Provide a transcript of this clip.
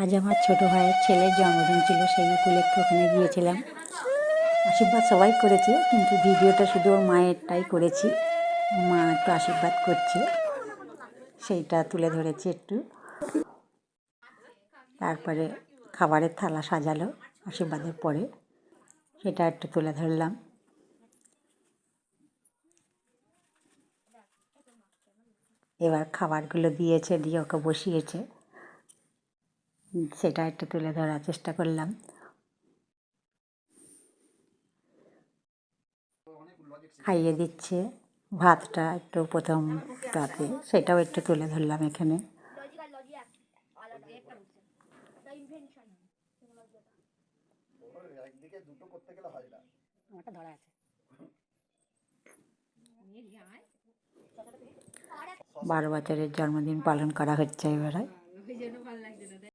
আজ আমার ছোট ভাইয়ের ছেলের জন্মদিন ছিল, সেই উপলক্ষে ওখানে গিয়েছিলাম। আশীর্বাদ সবাই করেছে, কিন্তু ভিডিওটা শুধু মায়েরটাই করেছি। মা একটু আশীর্বাদ করছে, সেইটা তুলে ধরেছি একটু। তারপরে খাবারের থালা সাজালো আশীর্বাদের পরে, সেটা একটু তুলে ধরলাম। এবার খাবারগুলো দিয়েছে, দিয়ে ওকে বসিয়েছে। সেটা একটু তুলে ধরার চেষ্টা করলাম। খাইয়ে দিচ্ছে ভাতটা একটু প্রথম তাতে সেটাও একটু তুলে ধরলাম এখানে। বারো বছরের জন্মদিন পালন করা হচ্ছে এবারে।